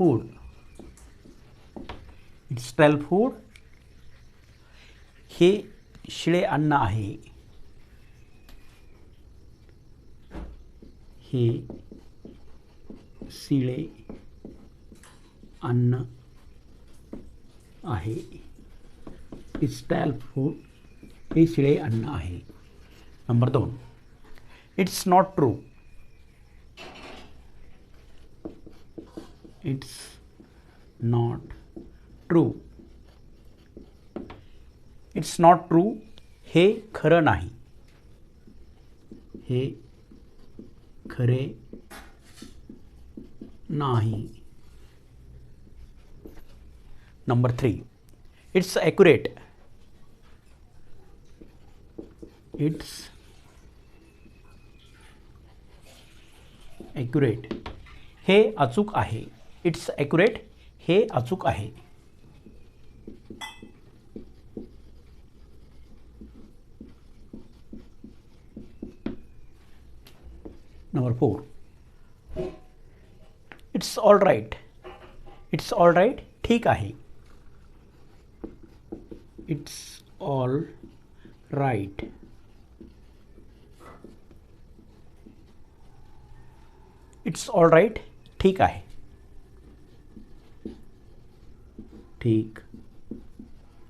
food it's stale food हे शिळे अन्न आहे हे शिळे अन्न आहे इट्स फ़ूड हे शिळे अन्न आहे नंबर दोन it's not true it's not true it's not true हे खरं नाही. हे खरे नाही. Number three it's accurate it's accurate हे अचूक आहे. इट्स ॲक्युरेट हे अचूक आहे. Number four it's all right it's all right ठीक आहे. It's all right it's all right ठीक आहे. ठीक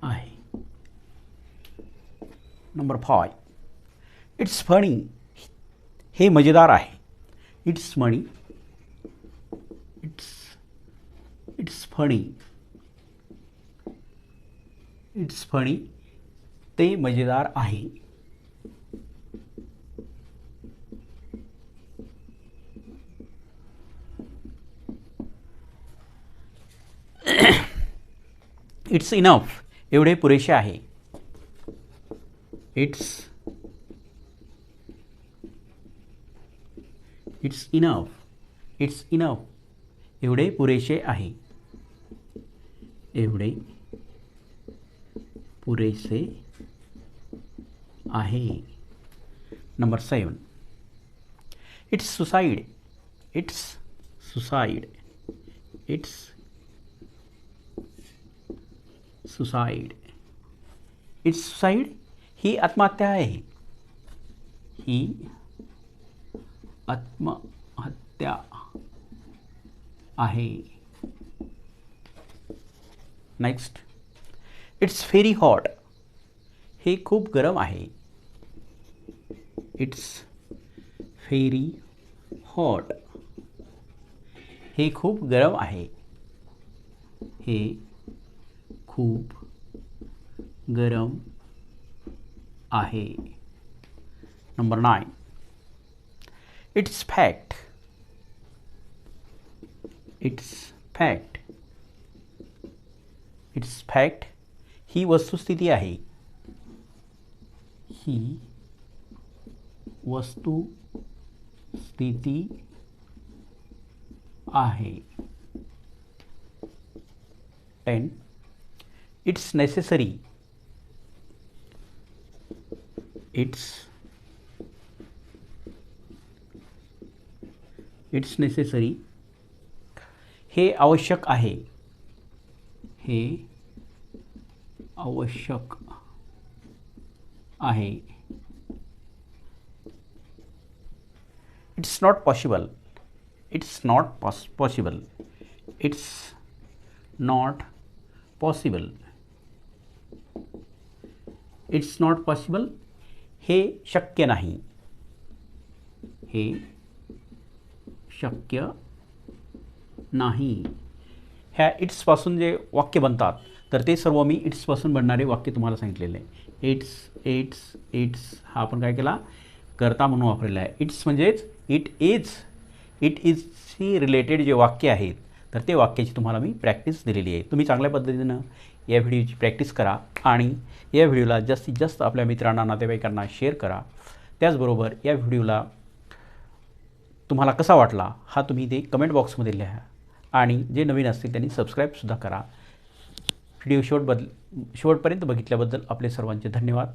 आहे. नंबर फाइव इट्स फणी हे मज़ेदार आहे. इट्स मणी इट्स इट्स फणी इट्स फणी ते मज़ेदार आहे. इट्स इनफ एवढे पुरेसे आहे it's it's enough it's enough एवढे पुरेसे आहे एवढे पुरेसे आहे number seven it's suicide it's suicide it's suicide it's suicide ही आत्महत्या है ही। आत्महत्या आहे। नेक्स्ट इट्स व्हेरी हॉट हे खूप गरम आहे। इट्स व्हेरी हॉट हे खूप गरम आहे। हे खूप गरम आहे. Number nine it's fact it's fact it's fact ही वस्तुस्थिती आहे. ही वस्तुस्थिती आहे. Ten it's necessary it's it's necessary हे आवश्यक आहे हे आवश्यक आहे it's not possible it's not pos possible it's not possible it's not possible. हे शक्य नाही. हे शक्य नाही. ह्या इट्सपासून जे वाक्य बनतात तर ते सर्व मी इट्सपासून बनणारे वाक्य तुम्हाला सांगितलेले आहे. इट्स इट्स इट्स हा आपण काय केला? करता म्हणून वापरलेला आहे. इट्स म्हणजेच इट इज. इट इजशी रिलेटेड जे वाक्य आहेत तर ते वाक्याची तुम्हाला मी प्रॅक्टिस दिलेली आहे. तुम्ही चांगल्या पद्धतीनं या व्हिडिओची प्रॅक्टिस करा आणि या व्हिडिओला जास्तीत जास्त आपल्या मित्रांना नातेवाईकांना शेअर करा. त्याचबरोबर या व्हिडिओला तुम्हाला कसा वाटला हा तुम्ही ते कमेंट बॉक्समध्ये लिहा आणि जे नवीन असतील त्यांनी सबस्क्राईबसुद्धा करा. व्हिडिओ शेवट बदल शेवटपर्यंत बघितल्याबद्दल आपले सर्वांचे धन्यवाद.